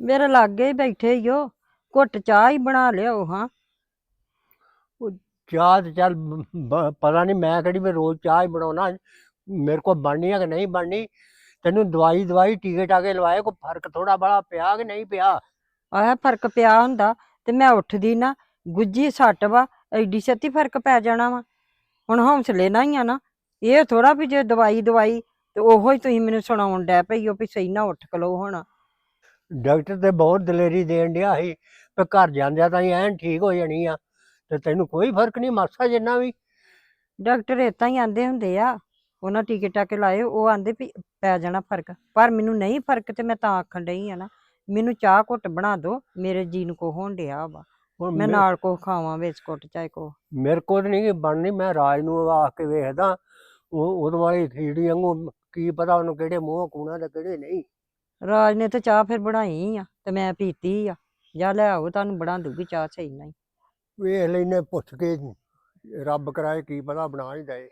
ਮੇਰੇ ਲਾਗੇ ਹੀ ਬੈਠੇ ਹੀ ਹੋ ਘੁੱਟ ਚਾਹ ਹੀ ਬਣਾ ਲਿਆਓ ਹਾਂ। ਚਾਹ ਤੇ ਚੱਲ ਬ- ਪਤਾ ਨਹੀਂ ਮੈਂ ਕਿਹੜੀ ਮੈਂ ਰੋਜ਼ ਚਾਹ ਹੀ ਬਣਾਉਣਾ ਮੇਰੇ ਕੋਲ ਬਣਨੀ ਆ ਕਿ ਨਹੀਂ ਬਣਨੀ? ਤੈਨੂੰ ਦਵਾਈ ਦਵਾਈ ਟੀਕੇ ਟਾਕੇ ਲਵਾਏ ਕੋਈ ਫ਼ਰਕ ਥੋੜਾ ਬੜਾ ਪਿਆ ਕਿ ਨਹੀਂ ਪਿਆ? ਆਇਆ ਫ਼ਰਕ ਪਿਆ ਹੁੰਦਾ ਤੇ ਮੈਂ ਉੱਠਦੀ ਨਾ ਗੁੱਜੀ ਸੱਟ ਵਾ ਐਡੀ ਛੇਤੀ ਫ਼ਰਕ ਪੈ ਜਾਣਾ ਵਾ। ਹੁਣ ਹੌਸਲੇ ਨਾ ਹੀ ਆ ਨਾ ਇਹ ਥੋੜਾ ਵੀ ਜੇ ਦਵਾਈ ਦਵਾਈ ਤੇ ਉਹੋ ਹੀ ਤੁਸੀਂ ਮੈਨੂੰ ਸੁਣਾਉਣ ਡੈ ਪਈ ਹੋ ਵੀ ਸਹੀ ਨਾ ਉੱਠ ਖਲੋ ਹੁਣ। ਡਾਕਟਰ ਤੇ ਬਹੁਤ ਦਲੇਰੀ ਦੇਣ ਡਿਆ ਸੀ ਤੇ ਘਰ ਜਾਂਦਿਆਂ ਤਾਂ ਐਨ ਠੀਕ ਹੋ ਜਾਣੀ ਆ ਤੇ ਤੈਨੂੰ ਕੋਈ ਫ਼ਰਕ ਨਹੀਂ ਮਾਸਾ ਜਿੰਨਾ ਵੀ। ਡਾਕਟਰ ਏਦਾਂ ਹੀ ਆਂਦੇ ਹੁੰਦੇ ਆ ਉਹਨਾਂ ਟੀਕੇ ਟਾਕੇ ਲਾਏ ਉਹ ਆਂਦੇ ਵੀ ਪੈ ਜਾਣਾ ਫ਼ਰਕ ਪਰ ਮੈਨੂੰ ਨਹੀਂ ਫ਼ਰਕ ਤੇ ਮੈਂ ਤਾਂ ਆਖਣ ਡਈ ਆ ਨਾ ਮੈਨੂੰ ਚਾਹ ਘੁੱਟ ਬਣਾ ਦਿਓ ਮੇਰੇ ਜੀ ਨੂੰ ਕੋ ਹੋਣ ਡਿਆ ਵਾ ਹੁਣ ਮੈਂ ਨਾਲ ਕੋ ਖਾਵਾਂ ਬਿਸਕੁਟ ਚਾਹੇ ਕੋ ਮੇਰੇ ਕੋਲ ਨਹੀਂ ਬਣਨੀ ਮੈਂ ਰਾਜ ਨੂੰ ਆਖ ਕੇ ਵੇਖਦਾ ਉਹ ਉਹਦੇ ਵਾਲੀ ਖੀੜੀ ਵਾਂਗੂ ਕੀ ਪਤਾ ਉਹਨੂੰ ਕਿਹੜੇ ਮੂੰਹ ਕੂਣਾ ਤੇ ਕਿਹੜੇ ਨਹੀਂ। ਰਾਜ ਨੇ ਤਾਂ ਚਾਹ ਫਿਰ ਬਣਾਈ ਆ ਤੇ ਮੈਂ ਪੀਤੀ ਆ। ਜਾ ਲੈ ਆਓ ਤੁਹਾਨੂੰ ਬਣਾ ਦੂਗੀ ਚਾਹ ਸਹੀ ਨਹੀਂ ਵੇਖ ਲੈਨੇ ਪੁੱਛ ਕੇ ਰੱਬ ਕਰਾਏ ਕੀ ਪਤਾ ਬਣਾ ਹੀ ਦਏ।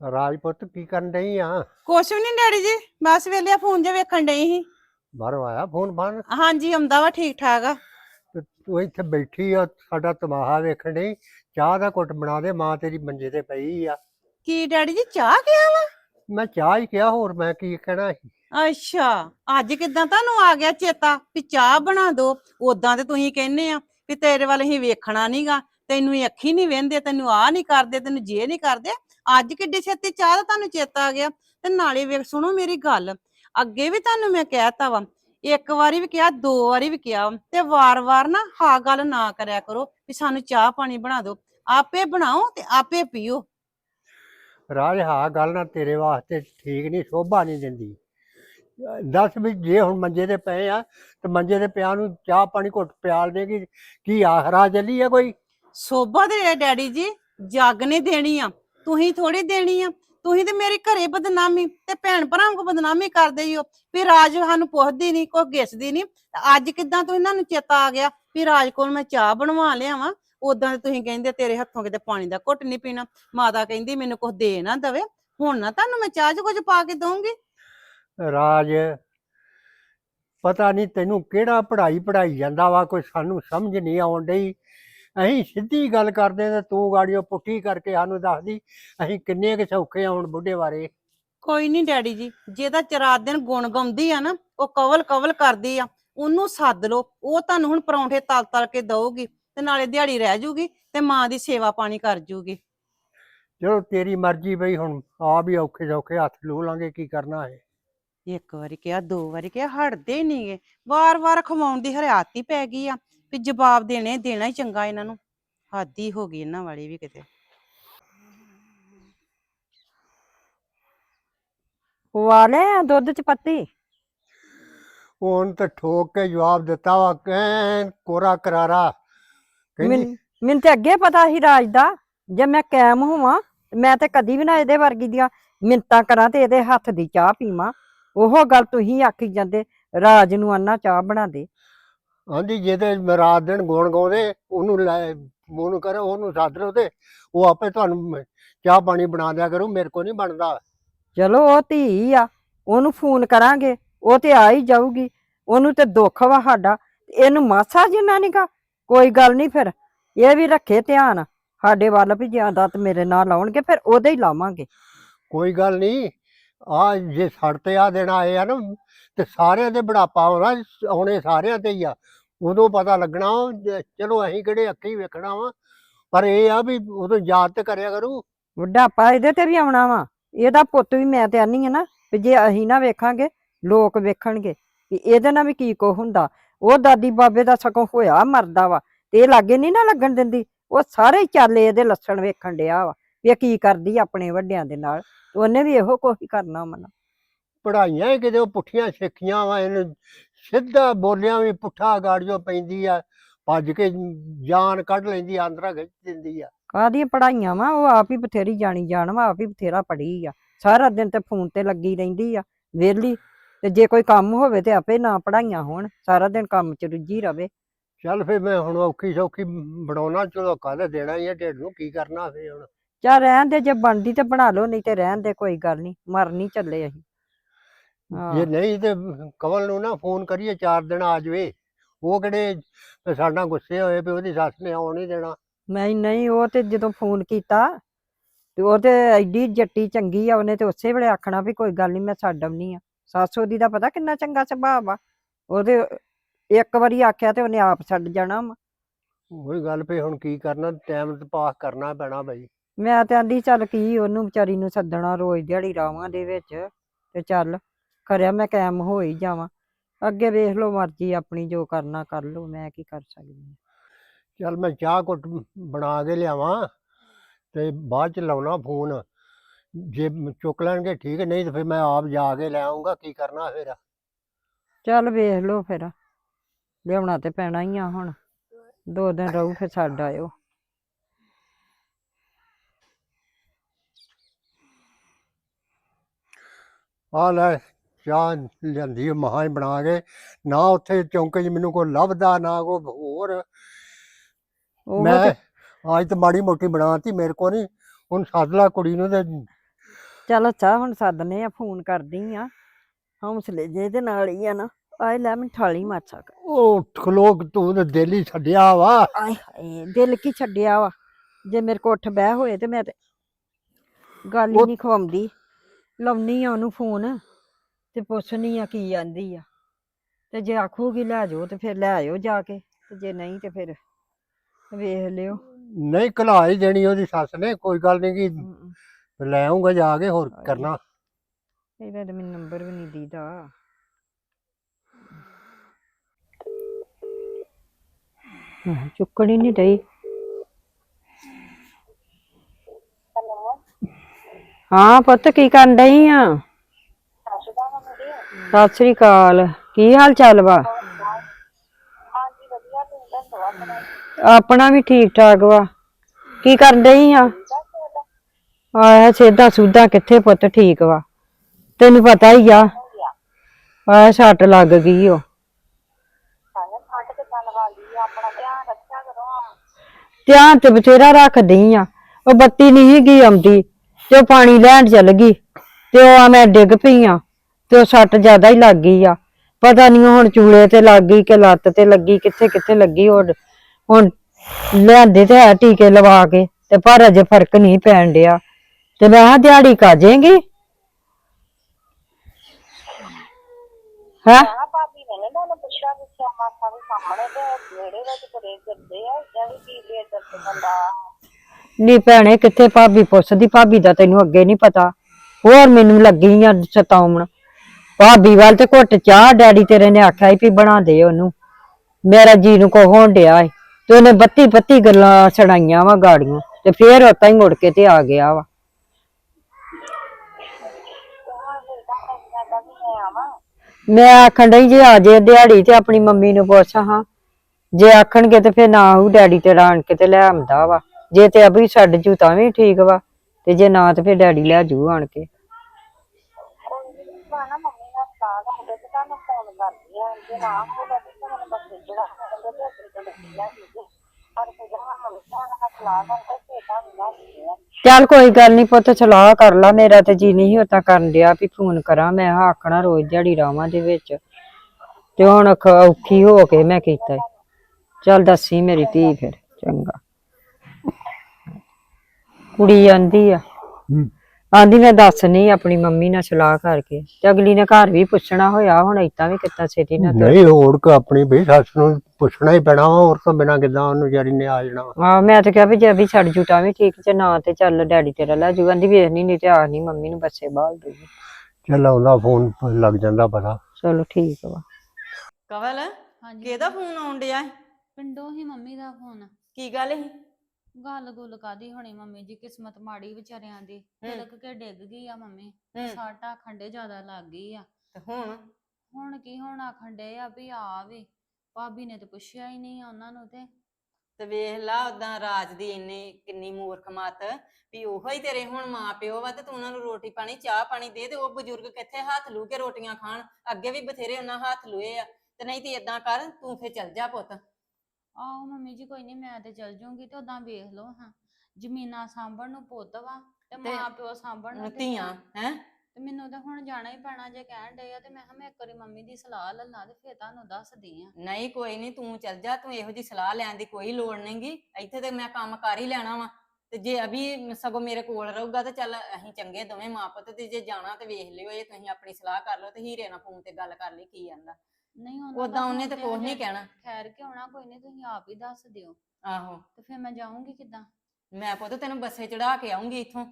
ਰਾਜਪੁੱਤ ਕੀ ਕਰਨ ਡਈ ਆ? ਕੁਛ ਵੀ ਨਹੀਂ ਡੈਡੀ ਜੀ ਬਸ ਵੇਲੇ ਫੋਨ ਜੇ ਵੇਖਣ ਡਈ ਸੀ। ਬਾਹਰੋਂ ਆਇਆ ਫੋਨ ਬੰਨ ਹਾਂਜੀ ਆਉਂਦਾ ਵਾ ਠੀਕ ਠਾਕ ਆ। ਤੇ ਤੂੰ ਇੱਥੇ ਬੈਠੀ ਆ ਸਾਡਾ ਤਮਾਹਾ ਵੇਖਣ ਡਈ। ਚਾਹ ਦਾ ਘੁੱਟ ਬਣਾ ਦੇ ਮਾਂ ਤੇਰੀ ਮੰਜੇ ਤੇ ਪਈ ਆ। ਕੀ ਡੈਡੀ ਜੀ ਚਾਹ ਕਿਹਾ ਵਾ? ਮੈਂ ਚਾਹ ਹੀ ਕਿਹਾ, ਹੋਰ ਮੈਂ ਕੀ ਕਹਿਣਾ ਸੀ? ਅੱਛਾ, ਅੱਜ ਕਿਦਾਂ ਤੁਹਾਨੂੰ ਆ ਗਿਆ ਚੇਤਾ ਵੀ ਚਾਹ ਬਣਾ ਦੋ? ਉਦਾਂ ਤੇ ਤੁਸੀਂ ਕਹਿੰਦੇ ਆ ਵੀ ਤੇਰੇ ਵੱਲ ਅਸੀਂ ਵੇਖਣਾ ਨਹੀਂਗਾ ਤੈਨੂੰ ਇਹ ਅੱਖੀ ਨਹੀਂ ਵੇਂਦੇ ਤੈਨੂੰ ਆ ਨਹੀਂ ਕਰਦੇ, ਤੈਨੂੰ ਜੇ ਨਹੀਂ ਕਰਦੇ। ਅੱਜ ਕਿੱਡੀ ਛੇਤੀ ਚਾਹ ਦਾ ਤੁਹਾਨੂੰ ਚੇਤਾ ਆ ਗਿਆ? ਤੇ ਨਾਲੇ ਵੇਖ, ਸੁਣੋ ਮੇਰੀ ਗੱਲ, ਅੱਗੇ ਵੀ ਤੁਹਾਨੂੰ ਮੈਂ ਕਹਿਤਾ ਵਾ, ਇੱਕ ਵਾਰੀ ਵੀ ਕਿਹਾ, ਦੋ ਵਾਰੀ ਵੀ ਕਿਹਾ, ਤੇ ਵਾਰ-ਵਾਰ ਨਾ ਹਾਂ ਗੱਲ ਨਾ ਕਰਿਆ ਕਰੋ ਵੀ ਸਾਨੂੰ ਚਾਹ ਪਾਣੀ ਬਣਾ ਦਿਓ ਆਪੇ ਬਣਾਓ ਤੇ ਆਪੇ ਪੀਓ। ਰਾਜ, ਹਾਂ, ਗੱਲ ਨਾ ਤੇਰੇ ਵਾਸਤੇ ਠੀਕ ਨਹੀਂ, ਸ਼ੋਭਾ ਨਹੀਂ ਦਿੰਦੀ। ਦੱਸ ਵੀ ਜੇ ਹੁਣ ਮੰਜੇ ਤੇ ਪਏ ਆ, ਤੇ ਮੰਜੇ ਦੇ ਪਿਆ ਨੂੰ ਚਾਹ ਪਾਣੀ ਘੁੱਟ ਪਿਆਲ ਦੇਗੀ ਕੀ ਆਖਰਾ ਚੱਲੀ ਆ ਕੋਈ? ਸੋਭਾ ਦੇ ਡੈਡੀ ਜੀ, ਜੱਗ ਨੇ ਦੇਣੀ ਆ, ਤੁਸੀਂ ਥੋੜੀ ਦੇਣੀ ਆ। ਤੁਸੀਂ ਤੇ ਮੇਰੀ ਘਰੇ ਬਦਨਾਮੀ, ਤੇ ਭੈਣ ਭਰਾਵਾਂ ਕੋ ਬਦਨਾਮੀ ਕਰਦੇ ਹੀ ਹੋ ਵੀ ਰਾਜ ਸਾਨੂੰ ਪੁੱਛਦੀ ਨਹੀਂ, ਕੋਈ ਗਿਸਦੀ ਨਹੀਂ। ਅੱਜ ਕਿਦਾਂ ਤੂੰ ਇਹਨਾਂ ਨੂੰ ਚੇਤਾ ਆ ਗਿਆ ਵੀ ਰਾਜ ਕੋਲ ਮੈਂ ਚਾਹ ਬਣਵਾ ਲਿਆਵਾਂ ਉਦਾਂ ਤੇ ਤੁਸੀਂ ਕਹਿੰਦੇ ਤੇਰੇ ਹੱਥੋਂ ਕਿਤੇ ਪਾਣੀ ਦਾ ਘੁੱਟ ਨਹੀਂ ਪੀਣਾ ਮਾਤਾ ਕਹਿੰਦੀ ਮੈਨੂੰ ਕੁਝ ਦੇ ਨਾ ਦਵੇ ਹੁਣ ਨਾ ਤੁਹਾਨੂੰ ਮੈਂ ਚਾਹ 'ਚ ਕੁਝ ਪਾ ਕੇ ਦਊਂਗੀ। ਰਾਜ ਪਤਾ ਨਹੀਂ ਤੈਨੂੰ ਕਿਹੜਾ ਪੜ੍ਹਾਈ ਪੜਾਈ ਜਾਂਦਾ ਵਾ ਕੋਈ ਸਾਨੂੰ ਸਮਝ ਨਹੀਂ ਆਉਣ ਡਈ। ਅਸੀਂ ਸਿੱਧੀ ਗੱਲ ਕਰਦੇ ਤੇ ਤੂੰ ਗਾੜੀਓ ਪੁੱਠੀ ਕਰਕੇ ਸਾਨੂੰ ਦੱਸਦੀ ਅਸੀਂ ਕਿੰਨੇ ਕੁ ਸੌਖੇ ਆਉਣ ਬੁੱਢੇ ਬਾਰੇ। ਕੋਈ ਨਹੀਂ ਡੈਡੀ ਜੀ ਜਿਹਦਾ ਚਰਾਤ ਦਿਨ ਗੁਣ ਗਾਉਂਦੀ ਆ ਨਾ ਉਹ ਕਵਲ ਕਵਲ ਕਰਦੀ ਆ ਉਹਨੂੰ ਸੱਦ ਲਓ ਉਹ ਤੁਹਾਨੂੰ ਹੁਣ ਪਰੌਂਠੇ ਤਲ ਤਲ ਕੇ ਦਊਗੀ। ਤੇ ਨਾਲੇ ਦਿਹਾੜੀ ਰਹਿ ਜੂਗੀ ਤੇ ਮਾਂ ਦੀ ਸੇਵਾ ਪਾਣੀ ਕਰ ਜੂਗੀ। ਚਲੋ ਤੇਰੀ ਮਰਜ਼ੀ ਬਈ ਹੁਣ ਆ ਵੀ ਔਖੇ ਸੌਖੇ ਹੱਥ ਲੂ ਲਾਂਗੇ ਕੀ ਕਰਨਾ ਹੈ ਇੱਕ ਵਾਰੀ ਕਿਹਾ ਦੋ ਵਾਰੀ ਕਿਹਾ ਹਟਦੇ ਹੀ ਨਹੀਂਗੇ ਵਾਰ-ਵਾਰ ਖਵਾਉਣ ਦੀ ਹਰਿਆਤੀ ਪੈ ਗਈ ਆ ਵੀ ਜਵਾਬ ਦੇਣੇ ਦੇਣਾ ਹੀ ਚੰਗਾ ਇਹਨਾਂ ਨੂੰ। ਹੱਦ ਹੀ ਹੋ ਗਈ ਇਹਨਾਂ ਵਾਲੀ ਵੀ ਕਿਤੇ। ਪਵਾ ਲੈ ਦੁੱਧ ਚ ਪੱਤੀ। ਉਹਨ ਤਾਂ ਠੋਕ ਕੇ ਜਵਾਬ ਦਿੱਤਾ ਵਾ ਕਹਿ ਕੋਰਾ ਕਰਾਰਾ। ਕਹਿੰਦੀ ਮੈਨੂੰ ਤੇ ਅੱਗੇ ਪਤਾ ਸੀ ਰਾਜ ਦਾ ਜੇ ਮੈਂ ਕਾਇਮ ਹੋਵਾਂ ਮੈਂ ਤੇ ਕਦੀ ਵੀ ਨਾ ਇਹਦੇ ਵਰਗੀ ਦੀਆਂ ਮਿੰਤਾਂ ਕਰਾਂ ਤੇ ਇਹਦੇ ਹੱਥ ਦੀ ਚਾਹ ਪੀਵਾਂ। ਉਹ ਗੱਲ ਤੁਸੀਂ ਆਖੀ ਜਾਂਦੇ ਰਾਜ ਨੂੰ ਅੰਨਾ ਚਾਹ ਬਣਾ ਦੇ। ਆਂਦੀ ਜਿਹਦੇ ਰਾਤ ਦਿਨ ਗੁਣ ਗਾਉਂਦੇ ਉਹਨੂੰ ਲੈ ਮੂੰਹ ਕਰੋ ਉਹਨੂੰ ਸੱਦ ਲਓ ਤੇ ਉਹ ਆਪੇ ਤੁਹਾਨੂੰ ਮ- ਚਾਹ ਪਾਣੀ ਬਣਾ ਦਿਆ ਕਰੂ ਮੇਰੇ ਕੋ ਨਹੀਂ ਬਣਦਾ। ਚਲੋ ਉਹ ਧੀ ਆ ਉਹਨੂੰ ਫੋਨ ਕਰਾਂਗੇ ਉਹ ਤੇ ਆ ਹੀ ਜਾਊਗੀ। ਉਹਨੂੰ ਤੇ ਦੁੱਖ ਵਾ ਸਾਡਾ ਇਹਨੂੰ ਮਾਸਾ ਜਿੰਨਾ ਨਿਕਾ ਕੋਈ ਗੱਲ ਨਹੀਂ ਫਿਰ ਇਹ ਵੀ ਰੱਖੇ ਧਿਆਨ ਸਾਡੇ ਵੱਲ ਵੀ ਜ਼ਿਆਦਾ ਤੇ ਮੇਰੇ ਨਾਲ ਲਾਉਣਗੇ ਫਿਰ ਉਹਦੇ ਹੀ ਲਾਵਾਂਗੇ। ਕੋਈ ਗੱਲ ਨਹੀਂ ਆ ਜੇ ਸੜ ਤੇ ਆ ਦੇਣ ਆਏ ਆ ਨਾ ਤੇ ਸਾਰਿਆਂ ਦੇ ਬੁਢਾਪਾ ਆਉਣਾ ਆਉਣੇ ਸਾਰਿਆਂ ਤੇ ਹੀ ਆ ਉਦੋਂ ਪਤਾ ਲੱਗਣਾ ਚਲੋ ਅਸੀਂ ਕਿਹੜੇ ਅੱਖੀ ਵੇਖਣਾ ਵਾ ਪਰ ਇਹ ਆ ਵੀ ਉਦੋਂ ਯਾਦ ਤੇ ਕਰਿਆ ਕਰੂ। ਬੁਢਾਪਾ ਇਹਦੇ ਤੇ ਵੀ ਆਉਣਾ ਵਾ ਇਹਦਾ ਪੁੱਤ ਵੀ ਮੈਂ ਤੇ ਆਨੀ ਆ ਨਾ ਵੀ ਜੇ ਅਸੀਂ ਨਾ ਵੇਖਾਂਗੇ ਲੋਕ ਵੇਖਣਗੇ ਵੀ ਇਹਦੇ ਨਾਲ ਵੀ ਕੀ ਕੋ ਹੁੰਦਾ ਉਹ ਦਾਦੀ ਬਾਬੇ ਦਾ ਸਗੋਂ ਹੋਇਆ ਮਰਦਾ ਵਾ ਤੇ ਇਹ ਲਾਗੇ ਨਹੀਂ ਨਾ ਲੱਗਣ ਦਿੰਦੀ ਉਹ ਸਾਰੇ ਚਾਲੇ ਇਹਦੇ ਲੱਛਣ ਵੇਖਣ ਡਿਆ ਵਾ ਵੀ ਇਹ ਕੀ ਕਰਦੀ ਆ ਆਪਣੇ ਵੱਡਿਆਂ ਦੇ ਨਾਲ ਤੇ ਉਹਨੇ ਵੀ ਇਹੋ ਕੁਛ ਹੀ ਕਰਨਾ ਮਨ ਪੜਾਈਆਂ ਹੀ ਕਿਤੇ ਉਹ ਪੁੱਠੀਆਂ ਸਿੱਖੀਆਂ ਵਾ ਇਹਨੂੰ ਸਿੱਧਾ ਬੋਲਿਆਂ ਵੀ ਪੁੱਠਾ ਗਾੜੀਓ ਪੈਂਦੀ ਆ ਭੱਜ ਕੇ ਜਾਨ ਕੱਢ ਲੈਂਦੀ ਆ, ਖਿੱਚ ਦਿੰਦੀ ਆ। ਕਾਹਦੀਆਂ ਪੜਾਈਆਂ ਵਾ ਉਹ ਆਪ ਹੀ ਬਥੇਰੀ ਜਾਣੀ ਜਾਣ ਵਾ ਆਪ ਹੀ ਬਥੇਰਾ ਪੜੀ ਆ ਸਾਰਾ ਦਿਨ ਤੇ ਫੋਨ ਤੇ ਲੱਗੀ ਰਹਿੰਦੀ ਆ ਵਿਹਲੀ ਤੇ ਜੇ ਕੋਈ ਕੰਮ ਹੋਵੇ ਤੇ ਆਪੇ ਨਾ ਪੜਾਈਆਂ ਹੋਣ ਸਾਰਾ ਦਿਨ ਕੰਮ ਚ ਰੁੱਝੀ ਰਵੇ। ਚੱਲ ਫੇ ਮੈਂ ਹੁਣ ਔਖੀ ਸੌਖੀ ਬਣਾਉਣਾ ਚਲੋ ਕੱਲ ਦੇਣਾ ਹੀ ਆ ਢਿੱਡ ਨੂੰ ਕੀ ਕਰਨਾ ਫੇ ਹੁਣ। ਚੱਲ ਰਹਿਣ ਦੇ ਜੇ ਬਣਦੀ ਤੇ ਬਣਾ ਲਓ ਨਹੀਂ ਤੇ ਰਹਿਣ ਦੇ ਕੋਈ ਗੱਲ ਨਹੀਂ ਮਰਨੀ ਚੱਲੇ ਅਸੀਂ। ਹਾਂ। ਜੇ ਨਹੀਂ ਤੇ ਕਵਲ ਨੂੰ ਨਾ ਫੋਨ ਕਰੀਏ ਚਾਰ ਦਿਨ ਆ ਜਾਵੇ। ਉਹ ਕਿਹੜੇ ਸਾਡੇ ਗੁੱਸੇ ਹੋਏ ਵੀ ਉਹਦੀ ਸੱਸ ਨੇ ਆਉਣ ਨਹੀਂ ਦੇਣਾ। ਨਹੀਂ ਨਹੀਂ ਉਹ ਤੇ ਜਦੋਂ ਫੋਨ ਕੀਤਾ ਤੇ ਉਹ ਤੇ ਐਡੀ ਜੱਟੀ ਚੰਗੀ ਆ ਉਹਨੇ ਤੇ ਉਸੇ ਵੇਲੇ ਆਖਣਾ ਵੀ ਕੋਈ ਗੱਲ ਨਹੀਂ ਮੈਂ ਛੱਡ ਆਉਣੀ ਆ। ਸੱਸ ਉਹਦੀ ਦਾ ਪਤਾ ਕਿੰਨਾ ਚੰਗਾ ਸੁਭਾਅ ਆ ਉਹਦੇ ਇੱਕ ਵਾਰੀ ਆਖਿਆ ਤੇ ਉਹਨੇ ਆਪ ਛੱਡ ਜਾਣਾ ਵਾ। ਉਹੀ ਗੱਲ ਵੀ ਹੁਣ ਕੀ ਕਰਨਾ ਟਾਈਮ ਤੇ ਪਾਸ ਕਰਨਾ ਪੈਣਾ ਬਈ। ਮੈਂ ਤੇ ਆਂਦੀ ਚੱਲ ਕੀ ਉਹਨੂੰ ਵਿਚਾਰੀ ਨੂੰ ਸੱਦਣਾ ਰੋਜ਼ ਦਿਹਾੜੀ ਰਾਵਾਂ ਦੇ ਵਿੱਚ ਤੇ ਚੱਲ ਕਰਿਆ ਮੈਂ ਕਾਇਮ ਹੋ ਹੀ ਜਾਵਾਂ। ਅੱਗੇ ਵੇਖ ਲਓ ਮਰਜ਼ੀ ਆਪਣੀ ਜੋ ਕਰਨਾ ਕਰ ਲਓ ਮੈਂ ਕੀ ਕਰ ਸਕਦੀ ਹਾਂ। ਚੱਲ ਮੈਂ ਚਾਹ ਘੁੱਟ ਬਣਾ ਕੇ ਲਿਆਵਾਂ ਤੇ ਬਾਅਦ ਚ ਲਾਉਣਾ ਫੋਨ। ਜੇ ਮ- ਚੁੱਕ ਲੈਣਗੇ ਠੀਕ ਹੈ, ਨਹੀਂ ਤੇ ਫਿਰ ਮੈਂ ਆਪ ਜਾ ਕੇ ਲੈ ਆਉਂਗਾ ਕੀ ਕਰਨਾ ਫਿਰ? ਚੱਲ ਵੇਖ ਲਓ ਫਿਰ ਲਿਆਉਣਾ ਤੇ ਪੈਣਾ ਹੀ ਆ ਹੁਣ ਦੋ ਦਿਨ ਰਹੂ ਫਿਰ ਛੱਡ ਆਇਓ। ਆ ਲੈ ਚਾਹ ਲਿਆਂਦੀ ਮਹਾਂ ਹੀ ਬਣਾ ਕੇ ਨਾ ਉੱਥੇ ਚੌਂਕੇ 'ਚ ਮੈਨੂੰ ਕੋਈ ਲੱਭਦਾ ਨਾ ਕੋਈ ਹੋਰ। ਉਹ ਮੈਂ ਤੇ ਅੱਜ ਤਾਂ ਮਾੜੀ ਮੋਟੀ ਬਣਾਤੀ ਮੇਰੇ ਕੋ ਨਹੀਂ ਹੁਣ ਸੱਦ ਲਾ ਕੁੜੀ ਨੂੰ ਤੇ ਚੱਲ ਅੱਛਾ ਹੁਣ ਸੱਦਨੇ ਆ ਫੋਨ ਕਰਦੀ ਆ। ਹੌਸਲੇ ਜੇ ਦੇ ਨਾਲ ਹੀ ਆ ਨਾ। ਆਏ ਲੈ ਮੈਂ ਥਾਲੀ ਮਾਛਾ ਕਰ ਉਹ ਖਲੋਕ ਤੂੰ ਤੇ ਦਿਲ ਹੀ ਛੱਡਿਆ ਵਾ। ਆਏ ਹਾਏ ਦਿਲ ਕੀ ਛੱਡਿਆ ਵਾ। ਜੇ ਮੇਰੇ ਕੋ ਉੱਠ ਬਹਿ ਹੋਏ ਤੇ ਮੈਂ ਤੇ ਗੱਲ ਹੀ ਉਹ- ਨਹੀਂ ਖਵਾਉਂਦੀ। ਲਾਉਣੀ ਆ ਉਹਨੂੰ ਫੋਨ ਤੇ ਪੁੱਛਣੀ ਆ ਕੀ ਆਂਦੀ ਆ। ਤੇ ਜੇ ਆਖੂਗੀ ਲੈ ਜਾਓ ਤੇ ਫਿਰ ਲੈ ਆਇਓ ਜਾ ਕੇ। ਤੇ ਜੇ ਨਹੀਂ ਤੇ ਫਿਰ ਵੇਖ ਲਿਓ। ਨਹੀਂ ਹੀ ਦੇਣੀ ਉਹਦੀ ਸੱਸ ਨੇ ਕੋਈ ਗੱਲ ਨਹੀਂ ਕਿ ਹਮ, ਲੈ ਆਉਂਗਾ ਜਾ ਕੇ ਹੋਰ ਹਾਏ। ਕਰਨਾ। ਇਹਦਾ ਤਾਂ ਮੈਨੂੰ ਨੰਬਰ ਵੀ ਨਹੀਂ ਦੀਦਾ। ਹਾਂ, ਚੁੱਕਣ ਹੀ ਨਹੀਂ ਰਹੀ ਹਾਂ ਪੁੱਤ ਕੀ ਕਰਨ ਡਈ ਆ? ਸਤਿ ਸ੍ਰੀ ਅਕਾਲ। ਕੀ ਹਾਲ ਚਾਲ ਵਾ? ਆਪਣਾ ਵੀ ਠੀਕ ਠਾਕ ਵਾ। ਕੀ ਕਰਨ ਡਈ ਆ? ਆਇਆ ਸੇਧਾ ਸੁਧਾ ਕਿੱਥੇ ਪੁੱਤ ਠੀਕ ਵਾ? ਤੈਨੂੰ ਪਤਾ ਹੀ ਆ। ਆਇਆ ਸੱਟ ਲੱਗ ਗਈ ਓ ਧਿਆਨ ਤੇ ਬਥੇਰਾ ਰੱਖਦੀ ਆ। ਉਹ ਬੱਤੀ ਨਹੀਂ ਗਈ ਆਉਂਦੀ ਤੇ ਉਹ ਪਾਣੀ ਲੈਣ ਚੱਲ ਗਈ ਤੇ ਉਹ ਆ ਮੈਂ ਡਿੱਗ ਪਈ ਆ ਤੇ ਉਹ ਸੱਟ ਜ਼ਿਆਦਾ ਹੀ ਲੱਗ ਗਈ ਆ। ਪਤਾ ਨਹੀਂ ਹੁਣ ਚੂਲੇ ਤੇ ਲੱਗ ਗਈ ਕਿ ਲੱਤ ਤੇ ਲੱਗੀ ਕਿੱਥੇ ਕਿੱਥੇ ਲੱਗੀ ਹੁਣ ਹੁਣ ਲਿਆਂਦੇ ਤੇ ਹੈ ਟੀਕੇ ਲਵਾ ਕੇ ਤੇ ਪਰ ਅਜੇ ਫ਼ਰਕ ਨਹੀਂ ਪੈਣ ਡਿਆ। ਤੇ ਮੈਂ ਕਿਹਾ ਦਿਹਾੜੀ ਕਾ ਜਾਏਗੀ। ਹੈ? ਭਾਬੀ ਨੇ ਨਾ ਉਹਨੂੰ ਪੁੱਛਿਆ ਪੁੱਛਿਆ ਮਾਸਾ ਵੀ ਸਾਹਮਣੇ ਤੇ ਵਿਹੜੇ ਵਿੱਚ ਤੁਰੇ ਫਿਰਦੇ ਆ ਜਾਂ ਵੀ ਕੀ ਦੇ ਦਰਦ ਬੰਦਾ। ਨੀ ਭੈਣੇ ਕਿੱਥੇ ਭਾਬੀ ਪੁੱਛਦੀ? ਭਾਬੀ ਦਾ ਤੈਨੂੰ ਅੱਗੇ ਨਹੀਂ ਪਤਾ। ਹੋਰ ਮੈਨੂੰ ਲੱਗੀ ਆ ਸਤਾਉਣ। ਭਾਬੀ ਵੱਲ ਤੇ ਘੁੱਟ ਚਾਹ ਡੈਡੀ ਤੇਰੇ ਨੇ ਆਖਿਆ ਸੀ ਵੀ ਬਣਾ ਦੇ ਉਹਨੂੰ। ਮੇਰਾ ਜੀ ਨੂੰ ਕੋ ਹੋਣ ਡਿਆ ਏ ਤੇ ਉਹਨੇ ਬੱਤੀ ਬੱਤੀ ਗੱਲਾਂ ਸੁਣਾਈਆਂ ਵਾ ਗਾੜੀਆਂ। ਤੇ ਫੇਰ ਉਤਾਂ ਹੀ ਮੁੜ ਕੇ ਤੇ ਆ ਗਿਆ ਵੀ ਮੈਂ ਆਵਾਂ ਮੈਂ ਆਖਣ ਡਈ ਜੇ ਆ ਜੇ ਦਿਹਾੜੀ ਤੇ ਆਪਣੀ ਮੰਮੀ ਨੂੰ ਪੁੱਛ ਹਾਂ। ਜੇ ਆਖਣਗੇ ਤੇ ਫੇਰ ਨਾ ਉਹ ਡੈਡੀ ਤੇ ਆਣ ਕੇ ਤੇ ਲੈ ਆਉਂਦਾ ਵਾ। ਜੇ ਤੇ ਅਭੀ ਛੱਡ ਜੂ ਤਾਂ ਵੀ ਠੀਕ ਵਾ। ਤੇ ਜੇ ਨਾ ਤੇ ਫੇਰ ਡੈਡੀ ਲੈ ਜੂ ਆਣ ਕੇ। ਕੋਈ ਨਾ ਮੰਮੀ ਨਾਲ ਸਲਾਹ ਕਰਦੇ ਤੇ ਤੁਹਾਨੂੰ ਫੋਨ ਕਰਦੀ ਆ ਜੇ ਨਾ ਹੋਵੇ ਤੇ ਮੈਨੂੰ ਬਸ ਜਿਹੜਾ ਕਹਿੰਦੇ ਤੇ ਅਗਲੀ ਤੇ ਲੱਗੀ ਆ ਸੀ ਪਰ ਫਿਰ ਜਹਾਂ ਮੰਮੀ ਨਾਲ ਸਲਾਹ ਕਰਦੇ ਤੇ ਤਾਂ ਨਾ ਸੀ ਚੱਲ ਕੋਈ ਗੱਲ ਨਹੀਂ ਪੁੱਤ, ਸਲਾਹ ਕਰ ਲਾ, ਮੇਰਾ ਤੇ ਜੀ ਨਹੀਂ ਹੋਤਾ ਕਰਨ ਡਿਆ ਵੀ ਫੋਨ ਕਰਾਂ ਮੈਂ ਆਖਣਾ ਰੋਜ਼ ਦਿਹਾੜੀ ਰਾਵਾਂ ਦੇ ਵਿੱਚ। ਤੇ ਹੁਣ ਔਖੀ ਹੋ ਕੇ ਮੈਂ ਕੀਤਾ ਚੱਲ ਦੱਸੀ ਮੇਰੀ ਧੀ ਫਿਰ, ਚੰਗਾ। ਕੁੜੀ ਆਂਦੀ ਆ। ਆਂਦੀ ਮੈਂ ਦੱਸਣੀ ਆਪਣੀ ਮੰਮੀ ਨਾਲ ਸਲਾਹ ਕਰਕੇ। ਤੇ ਅਗਲੀ ਨੇ ਘਰ ਵੀ ਪੁੱਛਣਾ ਹੋਇਆ ਹੁਣ ਇਤਾਂ ਵੀ ਕਿੱਦਾਂ ਛੇਤੀ ਨਾ ਨਹੀਂ ਹੋਰ ਕੋ ਆਪਣੀ ਬਈ ਸੱਸ ਨੂੰ ਪੁੱਛਣਾ ਹੀ ਪੈਣਾ ਵਾ ਹੋਰ ਤੋਂ ਬਿਨਾ ਕਿਦਾਂ ਉਹਨੂੰ ਵਿਚਾਰੀ ਨੇ ਆ ਜਾਣਾ। ਵਾ। ਆ ਮੈਂ ਤਾਂ ਕਿਹਾ ਵੀ ਜੇ ਵੀ ਛੱਡ ਜੂ ਤਾਂ ਵੀ ਠੀਕ ਜੇ ਨਾ ਤੇ ਚੱਲ ਡੈਡੀ ਤੇਰਾ ਲੈ ਜੂ। ਆਂਦੀ ਵੇਖਣੀ ਨਹੀਂ ਤੇ ਆ ਨਹੀਂ ਮੰਮੀ ਨੂੰ ਬੱਸੇ ਬਾਹਰ ਦੂਗੀ ਚੱਲ ਆਉਂਦਾ ਫੋਨ ਲੱਗ ਜਾਂਦਾ ਪਤਾ। ਚਲੋ ਠੀਕ ਵਾ। ਕਵਲ ਹਾਂਜੀ। ਕਿਹਦਾ ਫੋਨ ਆਉਣ ਡਿਆ ਹੈ? ਪਿੰਡੋਂ ਹੀ ਮੰਮੀ ਦਾ ਫੋਨ। ਕੀ ਗੱਲ ਸੀ? ਗੱਲ ਗੁੱਲ ਕਾਦੀ ਹੋਣੀ ਮੰਮੀ ਜੀ ਕਿਸਮਤ ਮਾੜੀ ਵਿਚਾਰਿਆਂ ਦੀ। ਤਿਲਕ ਕੇ ਡਿੱਗ ਗਈ ਆ ਮੰਮੀ। ਹੂੰ। ਸਾਟਾ ਖੰਡੇ ਜ਼ਿਆਦਾ ਲੱਗ ਗਈ ਆ। ਤੇ ਹੁਣ? ਹੁਣ ਕੀ ਹੁਣ ਆਖਣ ਡੇ ਆ ਵੀ ਆ ਵੀ। ਭਾਬੀ ਨੇ ਤੇ ਪੁੱਛਿਆ ਹੀ ਨਹੀਂ ਉਹਨਾਂ ਨੂੰ ਤੇ। ਤੇ ਵੇਖ ਲਾ ਉਦਾਂ ਰਾਜ ਦੀ ਇੰਨੀ ਕਿੰਨੀ ਮੂਰਖ ਮਤ ਵੀ ਉਹੋ ਹੀ ਤੇਰੇ ਹੁਣ ਮਾਂ ਪਿਓ ਵਾ ਤੇ ਤੂੰ ਉਹਨਾਂ ਨੂੰ ਰੋਟੀ ਪਾਣੀ ਚਾਹ ਪਾਣੀ ਦੇ ਤੇ ਉਹ ਬਜ਼ੁਰਗ ਕਿੱਥੇ ਹੱਥ ਲੂ ਕੇ ਰੋਟੀਆਂ ਖਾਣ। ਅੱਗੇ ਵੀ ਬਥੇਰੇ ਉਹਨਾਂ ਹੱਥ ਲੂਏ ਆ। ਤੇ ਨਹੀਂ ਤੇ ਇਦਾਂ ਕਰ ਤੂੰ ਫੇਰ ਚੱਲ ਜਾ ਪੁੱਤ। ਆਹੋ ਮੰਮੀ ਜੀ ਕੋਈ ਨਹੀਂ ਮੈਂ ਤੇ ਚਲ ਜੂੰਗੀ ਤੇ ਉਦਾਂ ਵੇਖ ਲਓ ਹਾਂ। ਜ਼ਮੀਨਾਂ ਸਾਂਭਣ ਨੂੰ ਪੁੱਤ ਵਾ ਤੇ ਤੇ ਮਾਂ ਪਿਓ ਸਾਂਭਣ ਨੂੰ ਧੀਆਂ ਹੈ? ਤੇ ਮੈਨੂੰ ਤਾਂ ਹੁਣ ਜਾਣਾ ਹੀ ਪੈਣਾ ਜੇ ਕਹਿਣ ਡਏ ਆ ਤੇ ਮੈਂ ਕਿਹਾ ਮੈਂ ਇੱਕ ਵਾਰੀ ਮੰਮੀ ਦੀ ਸਲਾਹ ਲੱਲਾ ਤੇ ਫਿਰ ਤੁਹਾਨੂੰ ਦੱਸਦੀ ਆ। ਨਹੀਂ ਕੋਈ ਨਹੀਂ ਤੂੰ ਚੱਲ ਜਾ ਤੂੰ ਇਹੋ ਜੀ ਸਲਾਹ ਲੈਣ ਦੀ ਕੋਈ ਲੋੜ ਨਹੀਂਗੀ। ਇੱਥੇ ਤੇ ਮੈਂ ਕੰਮ ਕਰ ਹੀ ਲੈਣਾ ਵਾ। ਤੇ ਜੇ ਅਭੀ ਸਗੋਂ ਮੇਰੇ ਕੋਲ ਰਹੂਗਾ ਤੇ ਚੱਲ ਅਸੀਂ ਚੰਗੇ ਦੋਵੇਂ ਮਾਂ ਪੁੱਤ ਤੇ ਜੇ ਜਾਣਾ ਤੇ ਵੇਖ ਲਿਓ ਇਹ ਤੁਸੀਂ ਆਪਣੀ ਸਲਾਹ ਕਰ ਲਓ ਤੇ ਹੀਰੇ ਨਾਲ ਫੋਨ ਤੇ ਗੱਲ ਕਰ ਲਈ ਕੀ ਕਹਿੰਦਾ ਨਹੀਂ ਉਹਨਾਂ ਉਦਾਂ ਉਹਨੇ ਤੇ ਕੁਝ ਨਹੀਂ ਕਹਿਣਾ। ਠਹਿਰ ਕੇ ਆਉਣਾ ਕੋਈ ਨਹੀਂ ਤੁਸੀਂ ਆਪ ਹੀ ਦੱਸ ਦਿਓ। ਆਹੋ। ਤੇ ਫਿਰ ਮੈਂ ਜਾਊਂਗੀ ਕਿੱਦਾਂ? ਮੈਂ ਪੁੱਤ ਤੈਨੂੰ ਬੱਸੇ ਚੜਾ ਕੇ ਆਉਂਗੀ ਇੱਥੋਂ।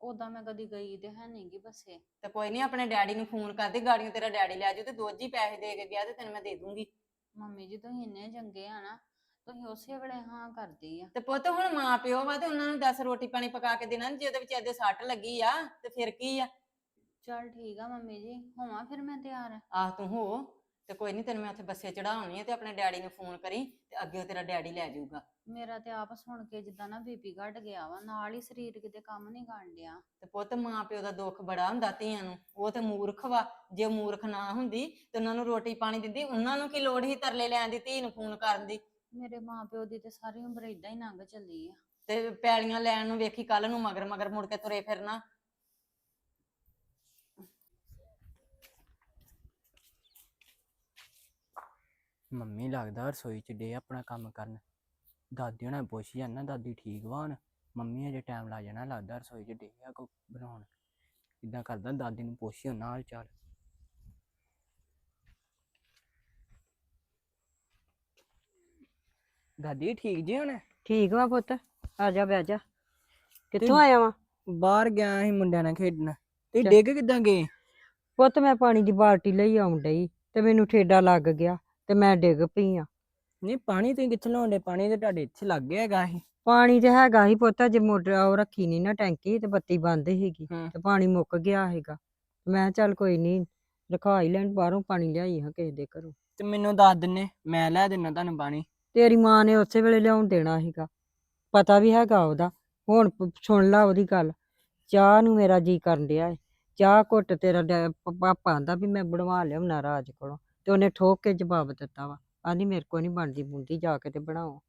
ਉਦਾਂ ਮੈਂ ਕਦੀ ਗਈ ਤੇ ਹੈ ਨਹੀਂਗੀ ਬੱਸੇ। ਤੇ ਕੋਈ ਨਹੀਂ ਆਪਣੇ ਡੈਡੀ ਨੂੰ ਫੋਨ ਕਰਦੀ ਗਾੜੀਆਂ ਤੇਰਾ ਡੈਡੀ ਲੈ ਜਾਊ ਤੇ ਦੋਜੀ ਪੈਸੇ ਦੇ ਕੇ ਗਿਆ ਤੇ ਤੈਨੂੰ ਮੈਂ ਦੇ ਦੂੰਗੀ। ਮੰਮੀ ਜੀ ਤੁਸੀਂ ਇੰਨੇ ਚੰਗੇ ਆ ਨਾ ਤੁਸੀਂ ਉਸੇ ਵੇਲੇ ਹਾਂ ਕਰਦੀ ਆ। ਤੇ ਪੁੱਤ ਹੁਣ ਮਾਂ ਪਿਓ ਵਾ ਤੇ ਉਹਨਾਂ ਨੂੰ ਦੱਸ ਰੋਟੀ ਪਾਣੀ ਪਕਾ ਕੇ ਦੇਣਾ ਜੇ ਉਹਦੇ ਵਿਚਾਰੇ ਦੇ ਸੱਟ ਲੱਗੀ ਆ ਤੇ ਫਿਰ ਕੀ ਆ? ਚਲ ਠੀਕ ਆ ਮੰਮੀ ਜੀ ਹੋਵਾਂ ਫਿਰ ਮੈਂ ਤਿਆਰ। ਆਹ ਤੂੰ ਹੋ। ਤੇ ਕੋਈ ਨਹੀਂ ਤੈਨੂੰ ਮੈਂ ਉੱਥੇ ਬੱਸੇ ਚੜਾਉਣੀ ਆ ਤੇ ਆਪਣੇ ਡੈਡੀ ਨੂੰ ਫੋਨ ਕਰੀ ਤੇ ਅੱਗੇ ਉਹ ਤੇਰਾ ਡੈਡੀ ਲੈ ਜਾਊਗਾ। ਮੇਰਾ ਤੇ ਆਪ ਸੁਣ ਕੇ ਜਿੱਦਾਂ ਨਾ ਬੀਪੀ ਘਟ ਗਿਆ ਵਾ ਨਾਲ ਹੀ ਸਰੀਰ ਕਿਤੇ ਕੰਮ ਨਹੀਂ ਕਰਨ ਡਿਆ। ਤੇ ਪੁੱਤ ਮਾਂ ਪਿਓ ਦਾ ਦੁੱਖ ਬੜਾ ਹੁੰਦਾ ਧੀਆਂ ਨੂੰ ਉਹ ਤੇ ਮੂਰਖ ਵਾ ਜੇ ਮੂਰਖ ਨਾ ਹੁੰਦੀ ਤੇ ਉਹਨਾਂ ਨੂੰ ਰੋਟੀ ਪਾਣੀ ਦਿੰਦੀ ਉਹਨਾਂ ਨੂੰ ਕੀ ਲੋੜ ਸੀ ਤਰਲੇ ਲੈਣ ਦੀ ਧੀ ਨੂੰ ਫੋਨ ਕਰਨ ਦੀ? ਮੇਰੇ ਮਾਪਿਓ ਦੀ ਤੇ ਸਾਰੀ ਉਮਰ ਇਦਾਂ ਹੀ ਲੰਘ ਚੱਲੀ ਆ। ਤੇ ਪੈਲੀਆਂ ਲੈਣ ਨੂੰ ਵੇਖੀ ਕੱਲ ਨੂੰ ਮਗਰ ਮਗਰ ਮੁੜ ਕੇ ਤੁਰੇ ਫਿਰਨਾ। ਮੰਮੀ ਲੱਗਦਾ ਰਸੋਈ ਚ ਡੇ ਆਪਣਾ ਕੰਮ ਕਰਨ। ਦਾਦੀ ਉਹਨਾਂ ਪੁੱਛ ਜਾਣਾ ਦਾਦੀ ਠੀਕ ਵਾ ਹੁਣ? ਮੰਮੀ ਅਜੇ ਟਾਈਮ ਲਾ ਜਾਣਾ ਲੱਗਦਾ ਰਸੋਈ ਚ ਡੇ ਆ ਕੋ ਬਣਾਉਣ। ਇਦਾਂ ਕਰਦਾ ਦਾਦੀ ਨੂੰ ਪੁੱਛੀ ਉਹਨਾਂ ਹਾਲ ਚਾਲ ਦਾਦੀ ਠੀਕ ਜੀ ਹੁਣ? ਠੀਕ ਵਾ ਪੁੱਤ ਆ ਜਾ ਬਹਿ ਜਾ। ਕਿੱਥੋਂ ਆਇਆ ਵਾ? ਬਾਹਰ ਗਿਆ ਸੀ ਮੁੰਡਿਆਂ ਨਾਲ ਖੇਡਣ। ਤੇ। ਡਿੱਗ ਕਿੱਦਾਂ ਗਏ? ਪੁੱਤ ਮੈਂ ਪਾਣੀ ਦੀ ਬਾਲਟੀ ਲਈ ਆਉਣ ਡਈ ਤੇ ਮੈਨੂੰ ਠੇਡਾ ਲੱਗ ਗਿਆ। ਤੇ ਮੈਂ ਡਿੱਗ ਪਈ ਆ। ਨਹੀਂ ਪਾਣੀ ਤੁਸੀਂ ਕਿੱਥੇ ਲਾਉਂਦੇ ਪਾਣੀ ਤੇ ਤੁਹਾਡੇ ਇੱਥੇ ਲੱਗ ਗਿਆ ਹੈਗਾ ਸੀ ਪਾਣੀ ਤੇ ਹੈਗਾ ਹੀ ਪੁੱਤ ਜੇ ਮੋਟਰ ਉਹ ਰੱਖੀ ਨਹੀਂ ਨਾ ਟੈਂਕੀ ਤੇ ਬੱਤੀ ਬੰਦ ਸੀਗੀ ਹੂੰ। ਤੇ ਪਾਣੀ ਮੁੱਕ ਗਿਆ ਹੈਗਾ ਮੈਂ ਕਿਹਾ ਚੱਲ ਕੋਈ ਨਹੀਂ ਰਖਾ ਹੀ ਲੈਣ ਬਾਹਰੋਂ ਪਾਣੀ ਲਿਆਈ ਹਾਂ ਕਿਸੇ ਦੇ ਘਰੋਂ। ਤੇ ਮੈਨੂੰ ਦੱਸ ਦਿੰਨੇ ਮੈਂ ਲੈ ਦਿੰਨਾ ਤੁਹਾਨੂੰ ਪਾਣੀ। ਤੇਰੀ ਮਾਂ ਨੇ ਉਸੇ ਵੇਲੇ ਲਿਆਉਣ ਦੇਣਾ ਸੀਗਾ। ਪਤਾ ਵੀ ਹੈਗਾ ਉਹਦਾ। ਹੁਣ ਪ- ਸੁਣ ਲਾ ਉਹਦੀ ਗੱਲ। ਚਾਹ ਨੂੰ ਮੇਰਾ ਜੀ ਕਰਨ ਡਿਆ ਏ। ਚਾਹ ਘੁੱਟ ਤੇਰਾ ਡੈ- ਪ- ਪਾਪਾ ਆਂਦਾ ਵੀ ਮੈਂ ਬਣਵਾ ਲਿਆਉਣਾ ਰਾਜ ਕੋਲੋਂ। ਤੇ ਉਹਨੇ ਠੋਕ ਕੇ ਜਵਾਬ ਦਿੱਤਾ ਵਾ ਆਂਦੀ ਮੇਰੇ ਕੋ ਨਹੀਂ ਬਣਦੀ ਬੁੰਦੀ ਜਾ ਕੇ ਤੇ ਬਣਾਓ।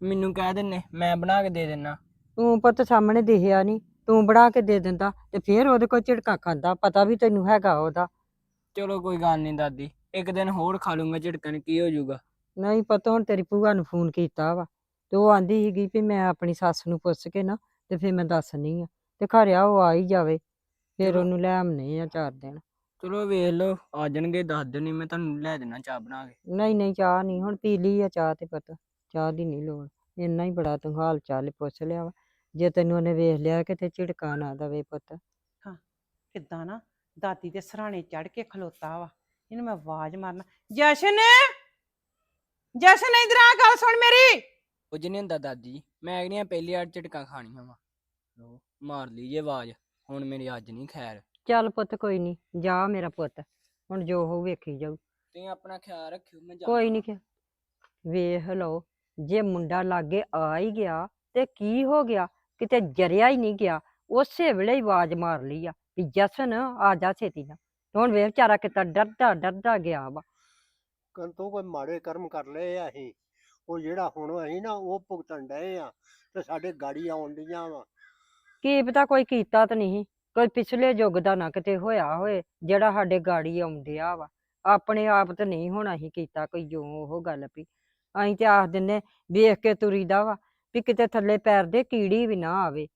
ਮੈਨੂੰ ਕਹਿ ਦਿੰਨੇ ਮੈਂ ਬਣਾ ਕੇ ਦੇ ਦਿੰਨਾ। ਤੂੰ ਪੁੱਤ ਸਾਹਮਣੇ ਦਿਖਿਆ ਨਹੀਂ ਤੂੰ ਬਣਾ ਕੇ ਦੇ ਦਿੰਦਾ ਤੇ ਫੇਰ ਉਹਦੇ ਕੋਲ ਝਿੜਕਾਂ ਖਾਂਦਾ ਪਤਾ ਵੀ ਤੈਨੂੰ ਹੈਗਾ ਉਹਦਾ। ਚਲੋ ਕੋਈ ਗੱਲ ਨਹੀਂ ਦਾਦੀ ਇੱਕ ਦਿਨ ਹੋਰ ਖਾ ਲੂੰਗਾ ਝਟਕਣ ਕੀ ਹੋ ਜਾਊਗਾ? ਨਹੀਂ ਪਤਾ ਹੁਣ ਤੇਰੀ ਭੂਆ ਨੂੰ ਫੋਨ ਕੀਤਾ ਵਾ ਤੇ ਉਹ ਆਂਦੀ ਸੀਗੀ ਵੀ ਮੈਂ ਆਪਣੀ ਸੱਸ ਨੂੰ ਪੁੱਛ ਕੇ ਨਾ ਤੇ ਫਿਰ ਮੈਂ ਦੱਸਣੀ ਆ ਤੇ ਖਰਿਆ ਉਹ ਆ ਹੀ ਜਾਵੇ ਫਿਰ। ਉਹਨੂੰ ਲੈ ਆਉਣੇ ਆ ਚਾਰ ਦਿਨ। ਚਲੋ ਵੇਖ ਲਓ ਆ ਜਾਣਗੇ ਦੱਸ ਦਿਓ ਨਹੀਂ ਮੈਂ ਤੁਹਾਨੂੰ ਲੈ ਦੇਣਾ ਚਾਹ ਬਣਾ ਕੇ। ਨਹੀਂ ਨਹੀਂ ਚਾਹ ਨਹੀਂ ਹੁਣ ਪੀ ਲਈ ਆ ਚਾਹ ਤੇ ਪਤਾ। ਚਾਹ ਦੀ ਨਹੀਂ ਲੋੜ। ਇੰਨਾ ਹੀ ਬੜਾ ਤੂੰ ਹਾਲ ਚਾਲ ਪੁੱਛ ਲਿਆ ਵਾ। ਜੇ ਤੈਨੂੰ ਉਹਨੇ ਵੇਖ ਲਿਆ ਕਿਤੇ ਝਿੜਕਾ ਨਾ ਦਵੇ ਪੁੱਤ। ਕਿੱਦਾਂ ਨਾ ਦਾਦੀ ਦੇ ਸਰਾਣੇ ਚੜ ਕੇ ਖਲੋਤਾ ਵਾ। ਇਹਨੂੰ ਮੈਂ ਆਵਾਜ਼ ਮਾਰਨਾ ਜਸ਼ਨ! ਜਸ਼ਨ ਇਧਰ ਆ ਗੱਲ ਸੁਣ ਮੇਰੀ। ਕੁਝ ਨਹੀਂ ਹੁੰਦਾ ਦਾਦੀ ਮੈਂ ਅਗਲੀਆਂ ਪਹਿਲੀ ਵਾਰ ਝਟਕਾਂ ਖਾਣੀਆਂ ਵਾ। ਮਾਰ ਲਈ ਜੇ ਆਵਾਜ਼ ਹੁਣ ਮੇਰੀ ਅੱਜ ਨਹੀਂ ਖੈਰ। ਚੱਲ ਪੁੱਤ ਕੋਈ ਨਹੀਂ ਜਾ ਮੇਰਾ ਪੁੱਤ ਹੁਣ ਜੋ ਹੋਊ ਵੇਖੀ ਜਾਊ। ਤੁਸੀਂ ਆਪਣਾ ਖਿਆਲ ਰੱਖਿਓ ਮੈਂ ਜਾ ਕੋਈ ਨਹੀਂ ਕਿ ਵੇਖ ਲਓ ਜੇ ਮੁੰਡਾ ਲਾਗੇ ਆ ਹੀ ਗਿਆ ਤੇ ਕੀ ਹੋ ਗਿਆ ਕਿਤੇ ਜਰਿਆ ਹੀ ਨਹੀਂ ਗਿਆ ਉਸੇ ਵੇਲੇ ਹੀ ਆਵਾਜ਼ ਮਾਰ ਲਈ ਆ ਵੀ ਜਸਨ ਆ ਜਾ ਛੇਤੀ ਨਾਲ। ਤੇ ਹੁਣ ਵੇਖ ਵਿਚਾਰਾ ਕਿਤਾ ਡਰਦਾ ਡਰਦਾ ਗਿਆ ਵਾ। ਕੰਤੋਂ ਕੋਈ ਮਾੜੇ ਕਰਮ ਕਰ ਲਏ ਆ ਅਸੀਂ ਉਹ ਜਿਹੜਾ ਹੁਣ ਅਸੀਂ ਨਾ ਉਹ ਭੁਗਤਣ ਡਏ ਆ ਤੇ ਸਾਡੇ ਗਾੜੀ ਆਉਣ ਡੀਆਂ ਵਾ। ਕੀ ਪਤਾ ਕੋਈ ਕੀਤਾ ਤਾਂ ਨਹੀਂ। ਕੋਈ ਪਿਛਲੇ ਯੁੱਗ ਦਾ ਨਾ ਕਿਤੇ ਹੋਇਆ ਹੋਏ, ਜਿਹੜਾ ਸਾਡੇ ਗਾੜੀ ਆਉਂਦਿਆ ਵਾ। ਆਪਣੇ ਆਪ ਤਾਂ ਨਹੀਂ ਹੁਣ ਅਸੀਂ ਕੀਤਾ ਕੋਈ ਜੋ ਉਹ ਗੱਲ ਵੀ। ਅਸੀਂ ਤੇ ਆਖ ਦਿੰਨੇ ਵੇਖ ਕੇ ਤੁਰੀਦਾ ਵਾ ਵੀ ਕਿਤੇ ਥੱਲੇ ਪੈਰ ਦੇ ਕੀੜੀ ਵੀ ਨਾ ਆਵੇ।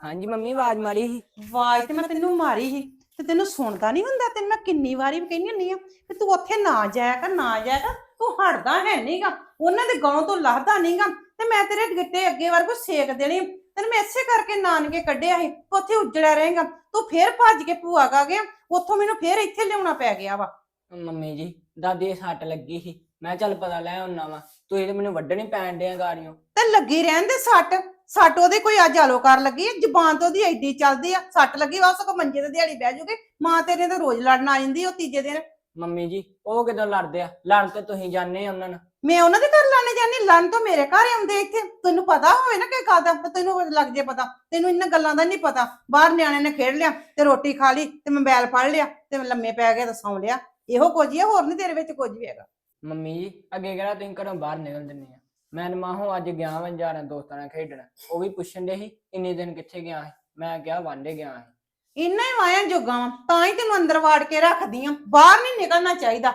ਹਾਂਜੀ ਮੰਮੀ, ਆਵਾਜ਼ ਮਾਰੀ ਸੀ। ਆਵਾਜ਼ ਤੇ ਮੈਂ ਤੈਨੂੰ ਮਾਰੀ ਸੀ, ਤੇ ਤੈਨੂੰ ਸੁਣਦਾ ਨਹੀਂ ਹੁੰਦਾ, ਤੈਨੂੰ ਮੈਂ ਕਿੰਨੀ ਵਾਰੀ ਵੀ ਕਹਿੰਦੀ ਹੁੰਦੀ ਆ ਕਿ ਤੂੰ ਉੱਥੇ ਨਾ ਜਾਇਆ ਕਰ, ਨਾ ਜਾਇਆ ਕਰ, ਤੂੰ ਹਟਦਾ ਹੈ ਨਹੀਂਗਾ ਉਹਨਾਂ ਦੇ ਗਾਉਂ ਤੋਂ ਲੱਥਦਾ ਨਹੀਂਗਾ ਤੇ ਮੈਂ ਤੇਰੇ ਗਿੱਟੇ ਅੱਗੇ ਵਰਗੂ ਸੇਕ ਦੇਣੀ ਤੈਨੂੰ ਮੈਂ ਇਸੇ ਕਰਕੇ ਨਾਨਕੇ ਕੱਢਿਆ ਸੀ ਉੱਥੇ ਉੱਜੜਿਆ ਰਹੇਗਾ। ਤੂੰ ਫੇਰ ਭੱਜ ਕੇ ਭੂਆ ਗਾ ਗਿਆ ਉੱਥੋਂ ਮੈਨੂੰ ਫੇਰ ਇੱਥੇ ਲਿਆਉਣਾ ਪੈ ਗਿਆ ਵਾ। ਮੰਮੀ ਜੀ ਦਾਦੀ ਦੇ ਸੱਟ ਲੱਗੀ ਸੀ। ਮੈਂ ਚੱਲ ਪਤਾ ਲੈ ਆਉਣਾ ਵਾ। ਤੁਸੀਂ ਤੇ ਮੈਨੂੰ ਵੱਢਣੀ ਪੈਣ ਡਿਆ ਗਾੜੀਆਂ ਤੇ ਲੱਗੀ ਰਹਿਣ ਦੇ ਸੱਟ। ਸੱਟ ਉਹਦੇ ਕੋਈ ਅੱਜ ਆਲੋ ਕਰ ਲੱਗੀ ਹੈ ਜ਼ਬਾਨ ਤੋਂ ਉਹਦੀ ਐਡੀ ਚੱਲਦੀ ਆ। ਸੱਟ ਲੱਗੀ ਵਾ ਸਗੋਂ ਮੰਜੇ ਤੇ ਦਿਹਾੜੀ ਬਹਿ ਜੂਗੀ। ਮਾਂ ਤੇਰੇ ਤਾਂ ਰੋਜ਼ ਲੜਨ ਆ ਜਾਂਦੀ ਉਹ ਤੀਜੇ ਦਿਨ। ਮੰਮੀ ਜੀ ਉਹ ਕਿਦੋਂ ਲੜਦੇ ਆ? ਲੜਨ ਤੇ ਤੁਸੀਂ ਜਾਣੇ ਉਹਨਾਂ ਨਾਲ। ਮੈਂ ਉਹਨਾਂ ਦੇ ਘਰ ਲੜਨ ਜਾਂਦੀ ਲੜਨ ਤੋਂ ਮੇਰੇ ਘਰ ਆਉਂਦੇ ਇੱਥੇ। ਤੈਨੂੰ ਪਤਾ ਹੋਵੇ ਨਾ ਕਿ ਗੱਲ ਦਾ ਤਾਂ ਤੈਨੂੰ ਲੱਗ ਜੇ ਪਤਾ। ਤੈਨੂੰ ਇਹਨਾਂ ਗੱਲਾਂ ਦਾ ਨਹੀਂ ਪਤਾ। ਬਾਹਰ ਨਿਆਣੇ ਨੇ ਖੇਡ ਲਿਆ ਤੇ ਰੋਟੀ ਖਾ ਲਈ ਤੇ ਮੋਬਾਈਲ ਫੜ ਲਿਆ ਤੇ ਮੈਂ ਲੰਮੇ ਪੈ ਗਿਆ ਤੇ ਸੌਂ ਲਿਆ। ਇਹੋ ਕੁਝ ਹੀ ਆ ਹੋਰ ਨਹੀਂ ਤੇਰੇ ਵਿੱਚ ਕੁਝ ਵੀ ਹੈਗਾ। ਮੰਮੀ ਜੀ ਅੱਗੇ ਕਿਹੜਾ ਤੁਸੀਂ ਘਰੋਂ ਬਾਹਰ ਨਿਕਲ ਦਿੰਦੇ ਆ? ਮੈਂ ਮਾਹੋਂ ਅੱਜ ਗਿਆ ਵਾਂ ਯਾਰਾਂ ਦੋਸਤਾਂ ਨਾਲ ਖੇਡਣ। ਉਹ ਵੀ ਪੁੱਛਣ ਦੇ ਸੀ ਇੰਨੇ ਦਿਨ ਕਿੱਥੇ ਗਿਆ ਸੀ? ਮੈਂ ਕਿਹਾ ਵਾਂਡੇ ਗਿਆ ਸੀ। ਇੰਨਾ ਹੀ ਵਾਇਆ ਜੋਗਾ ਵਾਂ ਤਾਂ ਹੀ ਤੈਨੂੰ ਅੰਦਰ ਵਾੜ ਕੇ ਰੱਖਦੀ ਆ। ਬਾਹਰ ਨਹੀਂ ਨਿਕਲਣਾ ਚਾਹੀਦਾ।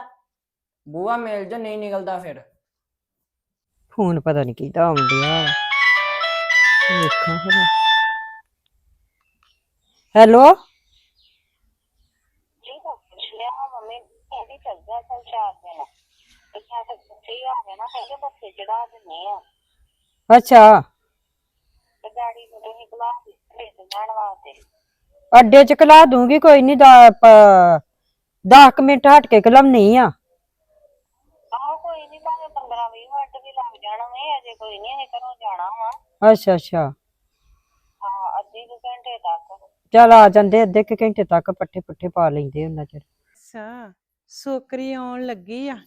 ਬੂਆ ਮੇਲ ਜੋ ਨਹੀਂ ਨਿਕਲਦਾ ਫਿਰ। ਫੋਨ ਪਤਾ ਨਹੀਂ ਕਿਹਦਾ ਆਉਂਦਿਆ ਵੇਖਾਂ ਫਿਰ ਹੈਲੋ ਜੀ ਤਾਂ ਪੁੱਛ ਲਿਆ ਮੰਮੀ ਕਹਿੰਦੀ ਚੱਲ ਜਾ ਚੱਲ ਚਾਰ ਦਿਨ ਤੇ ਮੈਂ ਤਾਂ ਸੱਚੀ ਆ ਗਿਆ ਨਾ ਕਹਿੰਦੇ ਬੱਸੇ ਚੜਾ ਦਿੰਨੇ ਆ ਅੱਛਾ ਤੇ ਗਾੜੀ ਨੂੰ ਤੁਸੀਂ ਬੁਲਾ ਭੇਜ ਜਾਣ ਵਾਸਤੇ ਅੱਡੇ ਚ ਕਲਾ ਦੂੰਗੀ ਕੋਈ ਨਹੀਂ ਦਾ 10 ਮਿੰਟ ਹਟ ਕੇ ਕਲਮ ਨਹੀਂ ਆ ਅੱਛਾ ਅੱਛਾ ਹਾਂ ਅੱਧੇ ਕੁ ਘੰਟੇ ਤੱਕ। ਚੱਲ ਆ ਜਾਂਦੇ ਅੱਧੇ ਕੁ ਘੰਟੇ ਤੱਕ ਪੱਠੇ ਪੁੱਠੇ ਪਾ ਲੈਂਦੇ ਉਹਨਾਂ ਚਿਰ। ਅੱਛਾ ਸੋਕਰੀ ਆਉਣ ਲੱਗੀ ਆ।